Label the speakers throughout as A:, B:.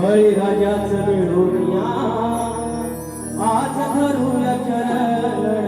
A: हरी राजाच मिळून या आज धरून चरण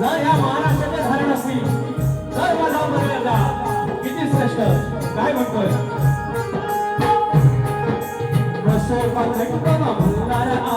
A: जर या महाराष्ट्राचे धरण असतील तर किती श्रेष्ठ काय म्हणतोय बसोबा घट्ट